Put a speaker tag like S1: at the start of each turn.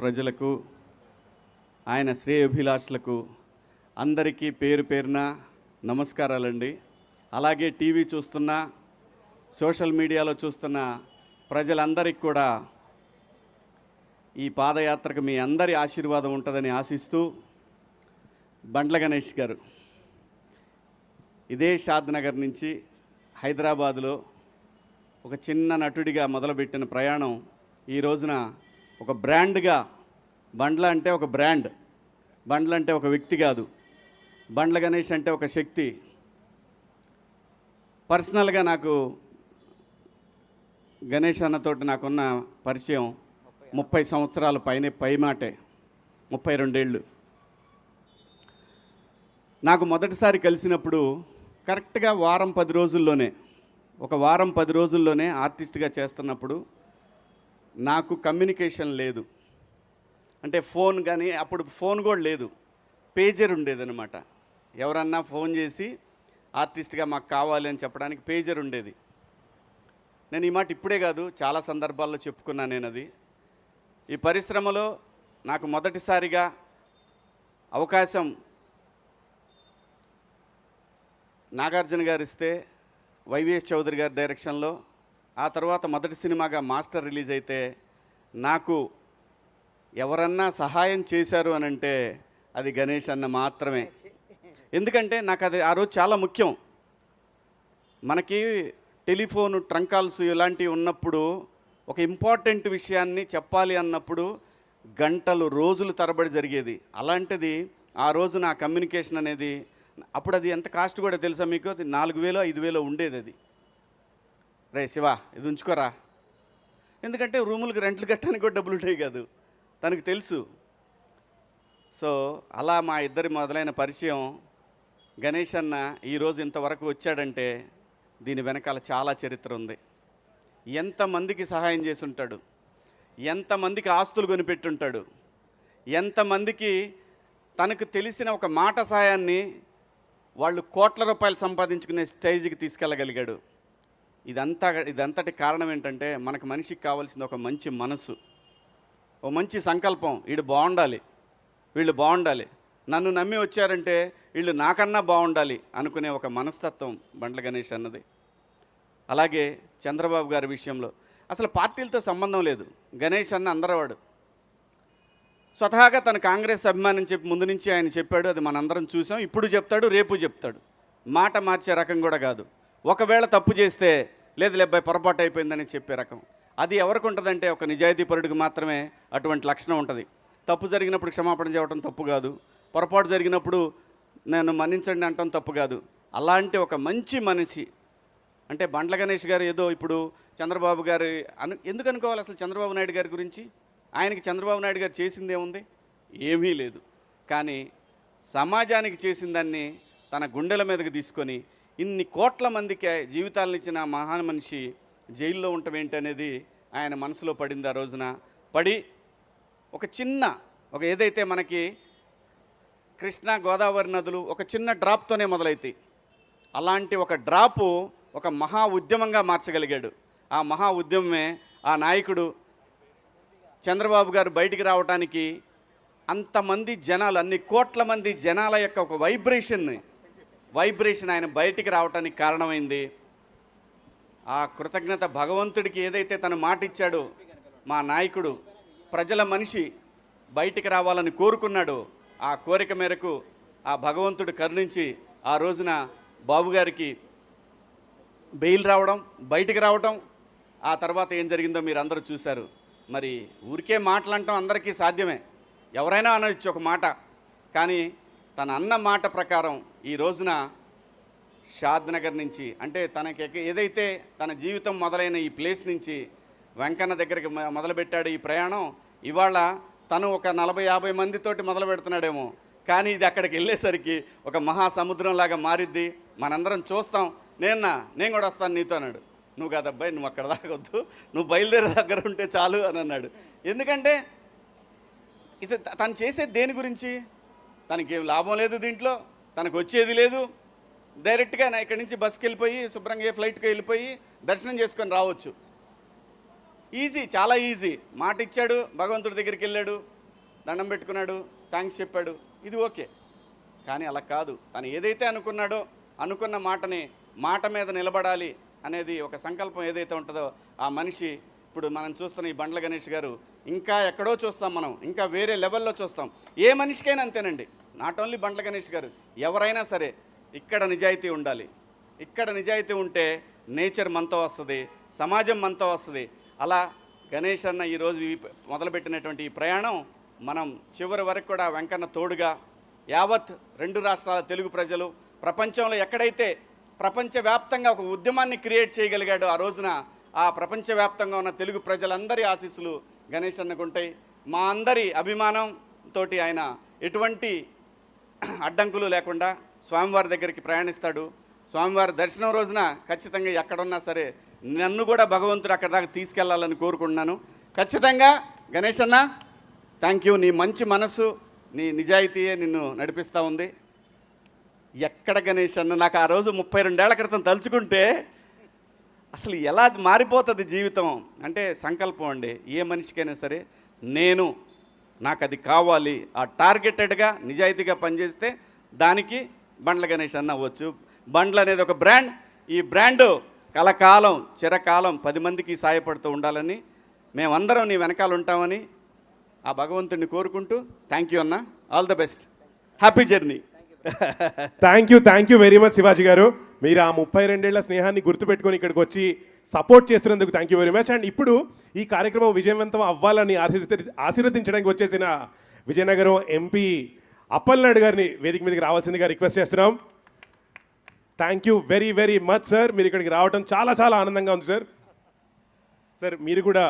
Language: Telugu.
S1: ప్రజలకు ఆయన శ్రేయోభిలాషులకు అందరికీ పేరు పేరున నమస్కారాలండి. అలాగే టీవీ చూస్తున్న సోషల్ మీడియాలో చూస్తున్న ప్రజలందరికీ కూడా ఈ పాదయాత్రకు మీ అందరి ఆశీర్వాదం ఉంటుందని ఆశిస్తూ బండ్ల గణేష్ గారు ఇదే షాద్ నగర్ నుంచి హైదరాబాదులో ఒక చిన్న నటుడిగా మొదలుపెట్టిన ప్రయాణం ఈ రోజున ఒక బ్రాండ్గా బండ్ల అంటే ఒక బ్రాండ్ బండ్ల అంటే ఒక వ్యక్తి కాదు. బండ్ల గణేష్ అంటే ఒక శక్తి. పర్సనల్గా నాకు గణేష్ అన్నతోటి నాకున్న పరిచయం ముప్పై సంవత్సరాల పైన మాటే ముప్పై రెండేళ్ళు. నాకు మొదటిసారి కలిసినప్పుడు కరెక్ట్గా వారం పది రోజుల్లోనే ఒక వారం పది రోజుల్లోనే ఆర్టిస్ట్గా చేస్తున్నప్పుడు నాకు కమ్యూనికేషన్ లేదు. అంటే ఫోన్ కానీ అప్పుడు ఫోన్ కూడా లేదు. పేజర్ ఉండేదనమాట ఎవరన్నా ఫోన్ చేసి ఆర్టిస్ట్గా మాకు కావాలి అని చెప్పడానికి పేజర్ ఉండేది. నేను ఈ మాట ఇప్పుడే కాదు చాలా సందర్భాల్లో చెప్పుకున్నాను నేను అది ఈ పరిశ్రమలో నాకు మొదటిసారిగా అవకాశం నాగార్జున గారు ఇస్తే వైవిఎస్ చౌదరి గారి డైరెక్షన్లో ఆ తర్వాత మొదటి సినిమాగా మాస్టర్ రిలీజ్ అయితే నాకు ఎవరన్నా సహాయం చేశారు అని అంటే అది గణేష్ అన్న మాత్రమే. ఎందుకంటే నాకు అది ఆ రోజు చాలా ముఖ్యం. మనకి టెలిఫోన్ ట్రంకాల్స్ ఇలాంటివి ఉన్నప్పుడు ఒక ఇంపార్టెంట్ విషయాన్ని చెప్పాలి అన్నప్పుడు గంటలు రోజులు తరబడి జరిగేది. అలాంటిది ఆ రోజు నా కమ్యూనికేషన్ అనేది అప్పుడు అది ఎంత కాస్ట్ కూడా తెలుసా మీకు? అది నాలుగు వేలో ఐదు వేలో ఉండేది అది. రే శివ ఇది ఉంచుకోరా. ఎందుకంటే రూములకు రెంట్లు కట్టడానికి కూడా డబ్బులు ఉంటాయి కాదు. తనకు తెలుసు. సో అలా మా ఇద్దరి మొదలైన పరిచయం గణేష్ అన్న ఈరోజు ఇంతవరకు వచ్చాడంటే దీని వెనకాల చాలా చరిత్ర ఉంది. ఎంతమందికి సహాయం చేసి ఉంటాడు. ఎంతమందికి ఆస్తులు కొనిపెట్టుంటాడు ఎంతమందికి తనకు తెలిసిన ఒక మాట సాయాన్ని వాళ్ళు కోట్ల రూపాయలు సంపాదించుకునే స్టేజ్కి తీసుకెళ్ళగలిగాడు. ఇదంతా ఇదంతటి కారణం ఏంటంటే మనకు మనిషికి కావాల్సింది ఒక మంచి మనసు. ఓ మంచి సంకల్పం. వీడు బాగుండాలి. వీళ్ళు బాగుండాలి. నన్ను నమ్మి వచ్చారంటే వీళ్ళు నాకన్నా బాగుండాలి అనుకునే ఒక మనస్తత్వం బండ్ల గణేష్ అన్నది. అలాగే చంద్రబాబు గారి విషయంలో అసలు పార్టీలతో సంబంధం లేదు. గణేష్ అన్న అందరవాడు. స్వతహాగా తన కాంగ్రెస్ అభిమానం చెప్పి ముందు నుంచి ఆయన చెప్పాడు అది మనందరం చూసాం. ఇప్పుడు చెప్తాడు రేపు చెప్తాడు. మాట మార్చే రకం కూడా కాదు. ఒకవేళ తప్పు చేస్తే లేదు లేబ్బాయి పొరపాటు అయిపోయిందని చెప్పే రకం. అది ఎవరికి ఉంటుందంటే ఒక నిజాయితీపరుడికి మాత్రమే అటువంటి లక్షణం ఉంటుంది. తప్పు జరిగినప్పుడు క్షమాపణ చేయడం తప్పు కాదు. పొరపాటు జరిగినప్పుడు నేను మన్నించండి అంటాం తప్పు కాదు. అలాంటి ఒక మంచి మనిషి అంటే బండ్ల గణేష్ గారు ఏదో ఇప్పుడు చంద్రబాబు గారి అను ఎందుకు అనుకోవాలి అసలు చంద్రబాబు నాయుడు గారి గురించి? ఆయనకి చంద్రబాబు నాయుడు గారు చేసింది ఏముంది? ఏమీ లేదు. కానీ సమాజానికి చేసిందాన్ని తన గుండెల మీదకి తీసుకొని ఇన్ని కోట్ల మందికి జీవితాలను ఇచ్చిన మహాన్ మనిషి జైల్లో ఉండటం ఏంటనేది ఆయన మనసులో పడింది ఆ రోజున. పడి ఒక చిన్న ఒక ఏదైతే మనకి కృష్ణా గోదావరి నదులు ఒక చిన్న డ్రాప్తోనే మొదలైతాయి. అలాంటి ఒక డ్రాపు ఒక మహా ఉద్యమంగా మార్చగలిగాడు. ఆ మహా ఉద్యమమే ఆ నాయకుడు చంద్రబాబు గారు బయటికి రావడానికి అంతమంది జనాలు అన్ని కోట్ల మంది జనాల యొక్క ఒక వైబ్రేషన్ని వైబ్రేషన్ ఆయన బయటికి రావడానికి కారణమైంది. ఆ కృతజ్ఞత భగవంతుడికి ఏదైతే తను మాట ఇచ్చాడో మా నాయకుడు ప్రజల మనిషి బయటికి రావాలని కోరుకున్నాడో ఆ కోరిక మేరకు ఆ భగవంతుడు కరుణించి ఆ రోజున బాబుగారికి బెయిల్ రావడం బయటికి రావడం ఆ తర్వాత ఏం జరిగిందో మీరు అందరూ చూశారు. మరి ఊరికే మాటలంటాం అందరికీ సాధ్యమే. ఎవరైనా అనొచ్చు ఒక మాట. కానీ తన అన్న మాట ప్రకారం ఈ రోజున షాద్ నగర్ నుంచి అంటే తనకి ఏదైతే తన జీవితం మొదలైన ఈ ప్లేస్ నుంచి వెంకన్న దగ్గరికి మొదలుపెట్టాడు ఈ ప్రయాణం ఇవాళ తను ఒక నలభై యాభై మందితోటి మొదలు పెడుతున్నాడేమో. కానీ ఇది అక్కడికి వెళ్ళేసరికి ఒక మహాసముద్రంలాగా మారిద్ది. మనందరం చూస్తాం. నేన్నా నేను కూడా వస్తాను నీతో అన్నాడు. నువ్వు కాదబ్బాయి నువ్వు అక్కడ దాకా వద్దు నువ్వు బయలుదేరే దగ్గర ఉంటే చాలు అని అన్నాడు. ఎందుకంటే ఇది త- తను చేసేది దేని గురించి? తనకి లాభం లేదు దీంట్లో తనకు వచ్చేది లేదు. డైరెక్ట్గా నా ఇక్కడి నుంచి బస్కి వెళ్ళిపోయి శుభ్రంగా ఫ్లైట్కి వెళ్ళిపోయి దర్శనం చేసుకొని రావచ్చు. ఈజీ చాలా ఈజీ. మాట ఇచ్చాడు భగవంతుడి దగ్గరికి వెళ్ళాడు దండం పెట్టుకున్నాడు థ్యాంక్స్ చెప్పాడు ఇది ఓకే. కానీ అలా కాదు. తను ఏదైతే అనుకున్నాడో అనుకున్న మాటని మాట మీద నిలబడాలి అనేది ఒక సంకల్పం ఏదైతే ఉంటుందో ఆ మనిషి ఇప్పుడు మనం చూస్తున్న ఈ బండ్ల గణేష్ గారు ఇంకా ఎక్కడో చూస్తాం మనం ఇంకా వేరే లెవెల్లో చూస్తాం. ఏ మనిషికైనా అంతేనండి. నాట్ ఓన్లీ బండ్ల గణేష్ గారు ఎవరైనా సరే ఇక్కడ నిజాయితీ ఉండాలి. ఇక్కడ నిజాయితీ ఉంటే నేచర్ మనతో వస్తుంది సమాజం మనతో వస్తుంది. అలా గణేష్ అన్న ఈరోజు ఈ మొదలుపెట్టినటువంటి ఈ ప్రయాణం మనం చివరి వరకు కూడా వెంకన్న తోడుగా యావత్ రెండు రాష్ట్రాల తెలుగు ప్రజలు ప్రపంచంలో ఎక్కడైతే ప్రపంచవ్యాప్తంగా ఒక ఉద్యమాన్ని క్రియేట్ చేయగలిగాడో ఆ రోజున ఆ ప్రపంచవ్యాప్తంగా ఉన్న తెలుగు ప్రజలందరి ఆశీస్సులు గణేష్ అన్నకు ఉంటాయి. మా అందరి అభిమానంతో ఆయన ఎటువంటి అడ్డంకులు లేకుండా స్వామివారి దగ్గరికి ప్రయాణిస్తాడు. స్వామివారి దర్శనం రోజున ఖచ్చితంగా ఎక్కడున్నా సరే నన్ను కూడా భగవంతుడు అక్కడ దాకా తీసుకెళ్ళాలని కోరుకుంటున్నాను. ఖచ్చితంగా గణేష్ అన్న థ్యాంక్ యూ నీ మంచి మనసు నీ నిజాయితీయే నిన్ను నడిపిస్తూ ఉంది. ఎక్కడ గణేష్ అన్న నాకు ఆ రోజు ముప్పై రెండేళ్ళ క్రితం తలుచుకుంటే అసలు ఎలా మారిపోతుంది జీవితం? అంటే సంకల్పం అండి. ఏ మనిషికైనా సరే నేను నాకు అది కావాలి. ఆ టార్గెటెడ్గా నిజాయితీగా పనిచేస్తే దానికి బండ్ల గణేష్ అన్న అవ్వచ్చు. బండ్లు అనేది ఒక బ్రాండ్. ఈ బ్రాండ్ కలకాలం చిరకాలం పది మందికి సాయపడుతూ ఉండాలని మేమందరం నీ వెనకాల ఉంటామని ఆ భగవంతుడిని కోరుకుంటూ థ్యాంక్ యూ అన్న. All the best. Happy journey.
S2: Thank you thank you very much Shivaji garu. మీరు ఆ ముప్పై రెండేళ్ళ స్నేహాన్ని గుర్తుపెట్టుకొని ఇక్కడికి వచ్చి సపోర్ట్ చేస్తున్నందుకు thank you very much and ఇప్పుడు ఈ కార్యక్రమం విజయవంతం అవ్వాలని ఆశీర్వది ఆశీర్వదించడానికి వచ్చేసిన విజయనగరం ఎంపీ అప్పలనాయుడు గారిని వేదిక మీదకి రావాల్సిందిగా రిక్వెస్ట్ చేస్తున్నాం. Thank you very very much sir మీరు ఇక్కడికి రావడం చాలా చాలా ఆనందంగా ఉంది సార్ సార్ మీరు కూడా